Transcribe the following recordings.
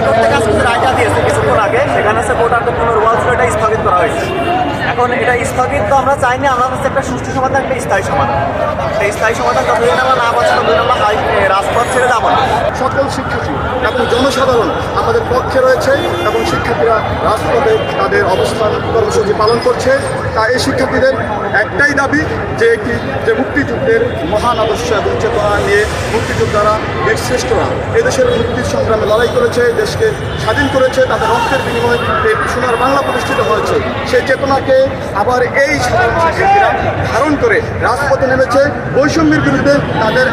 High court থেকে আজকে রায়টা দিয়েছে কিছুক্ষণ আগে, সেখানে হচ্ছে ভোটারদের পুনর্বহাল ছিল, এটা স্থগিত করা হয়েছে। এখন এটা স্থগিত তো আমরা চাইনি, আমরা হচ্ছে একটা সুষ্ঠু সমাধান, একটা স্থায়ী সমাধান। এই স্থায়ী সমাধান যতদিন আমরা না পাচ্ছি ততদিন আমরা রাজপথ ছেড়ে যাব সকল শিক্ষার্থী এবং জনসাধারণ আমাদের পক্ষে রয়েছে এবং শিক্ষার্থীরা রাজপথে তাদের অবস্থান কর্মসূচি পালন করছে। তা এই শিক্ষার্থীদের একটাই দাবি যে একটি যে মুক্তিযুদ্ধের মহান আদর্শ এবং চেতনা নিয়ে মুক্তিযোদ্ধারা বীর শ্রেষ্ঠরা এদেশের মুক্তির সংগ্রামে লড়াই করেছে, দেশকে স্বাধীন করেছে, তাদের রক্তের বিনিময়ে এই সোনার বাংলা প্রতিষ্ঠিত হয়েছে। সেই চেতনাকে আবার এই ধারণ করে রাজপথে নেমেছে। বৈষম্যের বিরুদ্ধে তাদের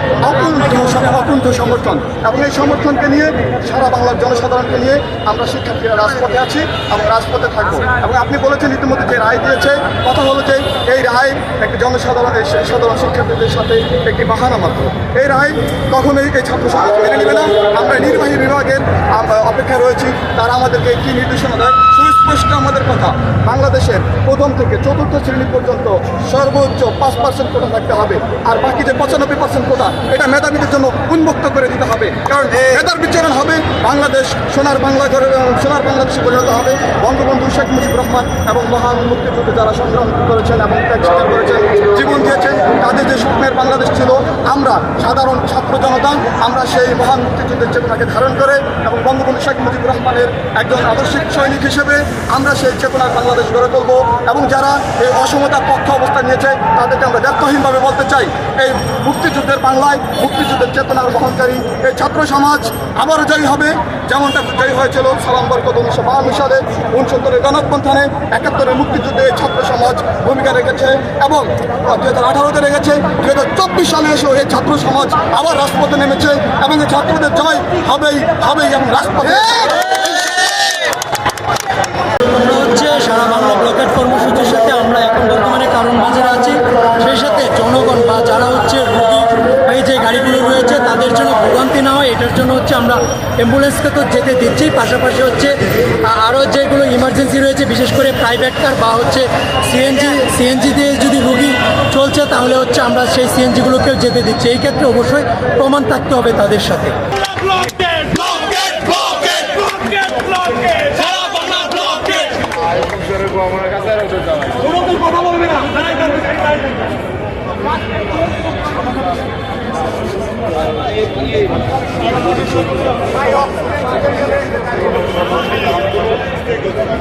অকুণ্ঠ সমর্থন এবং এই সমর্থনকে নিয়ে সারা বাংলার জনসাধারণকে নিয়ে আমরা শিক্ষার্থীরা রাজপথে আছি এবং রাজপথে থাকব। এবং আপনি বলেছেন ইতিমধ্যে যে রায় দিয়েছে, কথা হলো যে এই রায় একটি জনসাধারণ সাধারণ শিক্ষার্থীদের সাথে একটি বাহানা মাত্র। এই রায় কখনোই এই ছাত্র সমাজ মেনে নেবে না। আমরা নির্বাহী বিভাগের আমরা অপেক্ষায় রয়েছি। তারা আমাদেরকে কি নির্দেশনা দেয়? সুস্পষ্ট আমাদের কথা, বাংলাদেশের প্রথম থেকে চতুর্থ শ্রেণি পর্যন্ত সর্বোচ্চ পাঁচ পার্সেন্ট কোটা থাকতে হবে। আর বাকি যে পঁচানব্বই পার্সেন্ট কোটা, এটা মেধাবীদের জন্য উন্মুক্ত করে দিতে হবে। কারণ মেধার বিচরণ হবে বাংলাদেশ, সোনার বাংলা করে সোনার বাংলাদেশে পরিণত হবে। বঙ্গবন্ধু শেখ মুজিবুর রহমান এবং মহান মুক্তিযুদ্ধে যারা সংগ্রাম করেছেন এবং স্বীকার করেছেন জীবন দিয়েছেন, তাদের যে স্বপ্নের বাংলাদেশ ছিল, আমরা সাধারণ ছাত্র জনতা, আমরা সেই মহান মুক্তিযুদ্ধের চেতনাকে ধারণ করে এবং বঙ্গবন্ধু শেখ মুজিবুর রহমানের একজন আদর্শিক সৈনিক হিসেবে আমরা সেই চেতনার বাংলাদেশ গড়ে তুলব এবং যারা এই অসমতার পক্ষে অবস্থান নিয়েছে, তাদেরকে আমরা ব্যর্থহীনভাবে বলতে চাই, এই মুক্তিযুদ্ধের বাংলায় মুক্তিযুদ্ধের চেতনার বহনকারী এই ছাত্র সমাজ আবারও জয়ী হবে, যেমনটা জয়ী হয়েছিল সালাম বরকত উনিশশো বাহান্ন সালে, উনসত্তরের গণঅভ্যন্থানে একাত্তরের মুক্তিযুদ্ধে ছাত্র সমাজ ভূমিকা রেখেছে। এবং দু হাজার আঠারোতে রেখেছে দু হাজার চব্বিশ সালে এসেও এই ছাত্র সমাজ আবার রাজপথে নেমেছে এবং এই ছাত্রদের জয় হবেই হবেই এবং রাজপথে হচ্ছে সারা বাংলা কর্মসূচির সাথে আমরা এখন আছি। সেই সাথে জনগণ বা যারা হচ্ছে এই যে গাড়িগুলো রয়েছে, তাদের জন্য না হয়, এটার জন্য হচ্ছে আমরা অ্যাম্বুলেন্সকে তো যেতে দিচ্ছি। পাশাপাশি হচ্ছে আরও যেগুলো ইমার্জেন্সি রয়েছে, বিশেষ করে প্রাইভেট কার বা হচ্ছে সিএনজি সিএনজি দিয়ে যদি রুগী চলছে, তাহলে হচ্ছে আমরা সেই সিএনজিগুলোকেও যেতে দিচ্ছি। এই ক্ষেত্রে অবশ্যই প্রমাণ থাকতে হবে তাদের সাথে। কথা বলবে না দাঁড়াই থাকবে, দাঁড়াই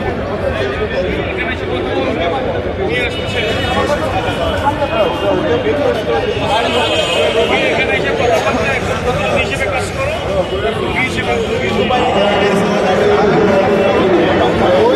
থাকবে।